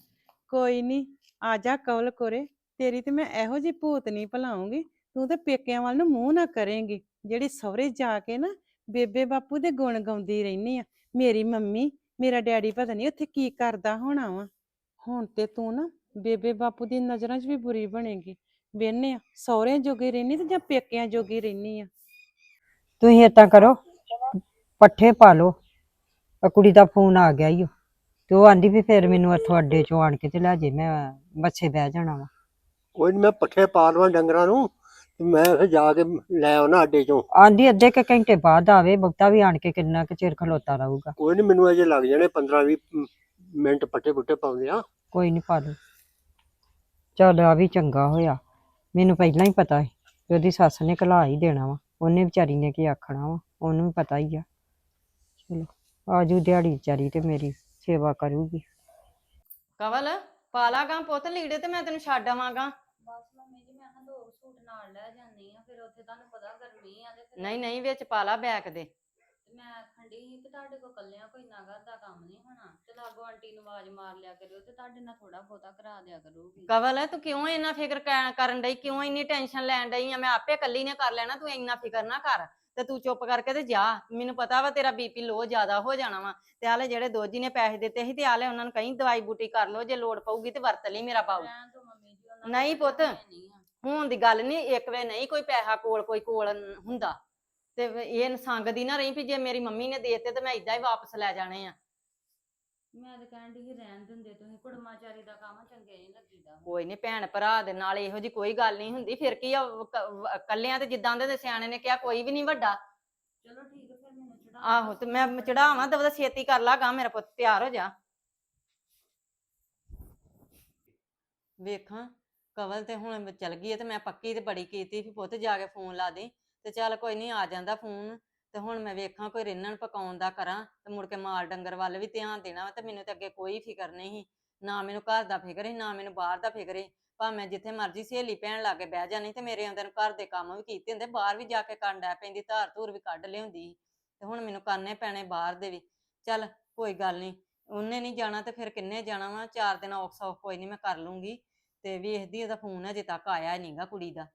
ਕੋਈ ਨਹੀਂ ਆ ਜਾ ਕਵਲ ਕੋਰੇ। ਤੇਰੀ ਤੇ ਮੈਂ ਇਹੋ ਜਿਹੀ ਭੂਤ ਨਹੀਂ ਭਲਾਉਂਗੀ। ਤੂੰ ਤੇ ਪੇਕਿਆਂ ਵੱਲ ਨੂੰ ਮੂੰਹ ਨਾ ਕਰੇਂਗੀ। ਜਿਹੜੀ ਸਹੁਰੇ ਜਾ ਕੇ ਨਾ ਬੇਬੇ ਬਾਪੂ ਦੇ ਗੁਣ ਗਾਉਂਦੀ ਰਹਿਨੀ ਆ। ਮੇਰੀ ਮੰਮੀ ਮੇਰਾ ਡੈਡੀ ਪਤਾ ਨਹੀਂ ਉੱਥੇ ਕੀ ਕਰਦਾ ਹੋਣਾ ਵਾ। ਹੁਣ ਤੇ ਤੂੰ ਨਾ ਬੇਬੇ ਬਾਪੂ ਦੀ ਨਜ਼ਰਾਂ 'ਚ ਵੀ ਬੁਰੀ ਬਣੇਗੀ। ਵੇਨੇ ਆ ਸਹੁਰੇ ਜੋਗੀ ਰਹਿਨੀ ਤੇ ਜਾਂ ਪੇਕਿਆਂ ਜੋਗੀ ਰਹਿਨੀ ਆ? ਤੁਸੀਂ ਏਦਾਂ ਕਰੋ ਪੱਠੇ ਪਾ ਲਓ ਆ ਕੁੜੀ ਦਾ ਫੋਨ ਆ ਗਿਆ ਈ ਓ। ਤੇ ਉਹ ਆਂਦੀ ਵੀ ਫਿਰ ਮੈਨੂੰ ਇੱਥੋਂ ਅੱਡੇ ਚੋਂ ਆਣ ਕੇ ਤੇ ਲੈ ਜੇ ਮੈਂ ਬੱਸੇ ਬਹਿ ਜਾਣਾ ਵਾ। ਕੋਈ ਨੀ ਮੈਂ ਪੱਠੇ ਪਾ ਲਵਾਂ ਡੰਗਰਾਂ ਨੂੰ ਤੇ ਮੈਂ ਫਿਰ ਜਾ ਕੇ ਲੈ ਆਉਣਾ ਅੱਡੇ ਚੋਂ। ਆਂਦੀ ਅੱਧੇ ਕੁ ਘੰਟੇ ਬਾਅਦ ਆਵੇ ਬਹੁਤਾ ਵੀ ਆਣ ਕੇ ਕਿੰਨਾ ਕੁ ਚਿਰ ਖਲੋਤਾ ਰਹੂਗਾ। ਕੋਈ ਨਹੀਂ ਮੈਨੂੰ ਅਜੇ ਲੱਗ ਜਾਣੇ 15 20 ਮਿੰਟ ਪੱਠੇ ਪੁੱਠੇ ਪਾਉਂਦੇ ਆ। ਕੋਈ ਨਹੀਂ ਪਾ ਲਓ ਚੱਲ ਆ ਵੀ ਚੰਗਾ ਹੋਇਆ। ਮੈਨੂੰ ਪਹਿਲਾਂ ਹੀ ਪਤਾ ਸੀ ਕਿ ਉਹਦੀ ਸੱਸ ਨੇ ਘਲਾ ਹੀ ਦੇਣਾ ਵਾ। ਉਹਨੇ ਵਿਚਾਰੀ ਨੇ ਕੀ ਆਖਣਾ ਵਾ ਉਹਨੂੰ ਵੀ ਪਤਾ ਹੀ ਆ। ਚਲੋ ਆਜੂ ਦਿਹਾੜੀ ਵਿਚਾਰੀ ਤੇ ਮੇਰੀ ਸੇਵਾ ਕਰੂਗੀ। ਕਵਲ ਪਾਲਾ ਗਾ ਪੁੱਤ ਲੀੜੇ ਤੇ ਮੈਂ ਤੈਨੂੰ ਛੱਡ ਆਵਾਂਗਾ। ਬਸ ਮੰਮੀ ਜੀ ਮੈਂ ਨਾ ਦੋ ਸੂਟ ਨਾਲ ਲੈ ਜਾਂਦੀ ਆ ਫਿਰ ਉੱਥੇ ਤੁਹਾਨੂੰ ਪਤਾ ਗਰਮੀ ਆ ਤੇ ਫਿਰ ਨਹੀਂ ਨਹੀਂ ਵਿੱਚ ਪਾਲਾ ਬੈਕ ਦੇ। ਮੈਂ ਆਖਣ ਡਈ ਸੀ ਕਿ ਤੁਹਾਡੇ ਕੋਲ ਕੱਲਿਆਂ ਕੋਈ ਨਾ ਘਰ ਦਾ ਕੰਮ ਨਹੀਂ ਹੋਣਾ। ਤੇ ਲਾਗੋ ਆਂਟੀ ਨੂੰ ਆਵਾਜ਼ ਮਾਰ ਲਿਆ ਕਰਿਓ ਤੇ ਤੁਹਾਡੇ ਨਾਲ ਥੋੜਾ ਬਹੁਤਾ ਕਰਾ ਦਿਆ ਕਰੂਗੀ। ਕਵਲ ਤੂੰ ਕਿਉਂ ਇੰਨਾ ਫਿਕਰ ਕ- ਕਰਨ ਡਈ? ਕਿਉਂ ਇੰਨੀ ਟੈਨਸ਼ਨ ਲੈਣ ਡਈ ਆ? ਮੈਂ ਆਪੇ ਕੱਲੀ ਨੇ ਕਰ ਲੈਣਾ ਤੂੰ ਇੰਨਾ ਫਿਕਰ ਨਾ ਕਰ। ਤੇ ਤੂੰ ਚੁੱਪ ਕਰਕੇ ਤੇ ਜਾ। ਮੈਨੂੰ ਪਤਾ ਵਾ ਤੇਰਾ ਬੀਪੀ ਲੋ ਜ਼ਿਆਦਾ ਹੋ ਜਾਣਾ ਵਾ। ਤੇ ਆਲੇ ਜਿਹੜੇ ਦੋਜੀ ਨੇ ਪੈਸੇ ਦਿੱਤੇ ਸੀ ਤੇ ਆਲੇ ਉਹਨਾਂ ਨੂੰ ਕਹੀਂ ਦਵਾਈ ਬੂਟੀ ਕਰ ਲੋ ਜੇ ਲੋੜ ਪਊਗੀ ਤੇ ਵਰਤ ਲਈ ਮੇਰਾ ਪਾਉ ਰਹਿਣ ਦੋ ਮੰਮੀ ਜੀ ਉਹਨਾਂ ਨਹੀਂ ਪੁੱਤ। ਨਹੀਂ ਆ। ਹੋਣ ਦੀ ਗੱਲ ਨਹੀਂ ਇੱਕ ਵੇ ਨਹੀਂ ਕੋਈ ਪੈਸਾ ਕੋਲ ਕੋਈ ਕੋਲ ਹੁੰਦਾ। ਤੇ ਇਹ ਸੰਗ ਦੀ ਨਾ ਰਹੀ ਵੀ ਜੇ ਮੇਰੀ ਮੰਮੀ ਨੇ ਦੇਤੇ ਤੇ ਮੈਂ ਇਦਾਂ ਹੀ ਵਾਪਸ ਲੈ ਜਾਣੇ ਆ। ਮੈਂ ਤਾਂ ਕਹਿਣ ਡਈ ਸੀ ਰਹਿਣ ਦਿੰਦੇ ਤੁਸੀਂ ਕੁੜਮਾਚਾਰੀ ਦਾ ਕੰਮ ਚੰਗੇ ਨਹੀਂ ਲੱਗੀਦਾ। ਕੋਈ ਨਹੀਂ ਭੈਣ ਭਰਾ ਦੇ ਨਾਲ ਇਹੋ ਜੀ ਕੋਈ ਗੱਲ ਨਹੀਂ ਹੁੰਦੀ ਫਿਰ ਕੀ ਆ ਵ- ਕ- ਵ- ਕੱਲਿਆਂ ਤੇ ਜਿੱਦਾਂ ਦੇ ਸਿਆਣੇ ਨੇ ਕਿਹਾ ਕੋਈ ਵੀ ਨਹੀਂ ਵੱਡਾ। ਚਲੋ ਠੀਕ ਹੈ ਫਿਰ ਮੈਨੂੰ ਚੜਾ ਆਹੋ ਤੇ ਮੈਂ ਚੜਾਵਾਂ ਦਵਦਾ ਛੇਤੀ ਕਰ ਲਾ ਗਾ ਮੇਰਾ ਪੁੱਤ ਤਿਆਰ ਹੋ ਜਾ। ਵੇਖਾਂ ਕਵਲ ਤੇ ਹੁਣ ਚਲ ਗਈ ਹੈ ਤੇ ਮੈਂ ਪੱਕੀ ਤੇ ਬੜੀ ਕੀਤੀ ਵੀ ਪੁੱਤ ਜਾ ਕੇ ਫੋਨ ਲਾ ਦੇ। ਤੇ ਚੱਲ ਕੋਈ ਨਹੀਂ ਆ ਜਾਂਦਾ ਫੋਨ, ਤੇ ਹੁਣ ਮੈਂ ਵੇਖਾਂ ਕੋਈ ਰਿੰਨਣ ਪਕਾਉਣ ਦਾ ਕਰਾਂ, ਤੇ ਮੁੜ ਕੇ ਮਾਲ ਡੰਗਰ ਵੱਲ ਵੀ ਧਿਆਨ ਦੇਣਾ ਵਾ, ਤੇ ਮੈਨੂੰ ਤੇ ਅੱਗੇ ਕੋਈ ਫਿਕਰ ਨਹੀਂ ਨਾ ਮੈਨੂੰ ਘਰ ਦਾ ਫਿਕਰ ਸੀ, ਨਾ ਮੈਨੂੰ ਬਾਹਰ ਦਾ ਫਿਕਰ ਸੀ, ਭਾਵੇਂ ਜਿੱਥੇ ਮਰਜ਼ੀ ਸਹੇਲੀ ਭੈਣ ਲਾ ਬਹਿ ਜਾਣੀ, ਤੇ ਮੇਰੇ ਆਉਂਦੇ ਨੂੰ ਘਰ ਦੇ ਕੰਮ ਵੀ ਕੀਤੇ ਹੁੰਦੇ, ਬਾਹਰ ਵੀ ਜਾ ਕੇ ਕਰਨ ਡੈ ਪੈਂਦੀ, ਧਾਰ ਧੂਰ ਵੀ ਕੱਢ ਲਿਆਉਂਦੀ ਸੀ, ਤੇ ਹੁਣ ਮੈਨੂੰ ਕਰਨੇ ਪੈਣੇ ਬਾਹਰ ਦੇ ਵੀ, ਚੱਲ ਕੋਈ ਗੱਲ ਨਹੀਂ ਉਹਨੇ ਨਹੀਂ ਜਾਣਾ ਤੇ ਫਿਰ ਕਿੰਨੇ ਜਾਣਾ ਵਾ, ਚਾਰ ਦਿਨ ਔਖ ਸੌਖ ਕੋਈ ਨਹੀਂ ਮੈਂ ਕਰ ਲੂੰਗੀ, ਤੇ ਵੇਖਦੀ ਉਹਦਾ ਫੋਨ ਅਜੇ ਤੱਕ ਆਇਆ ਨਹੀਂਗਾ ਕੁੜੀ ਦਾ।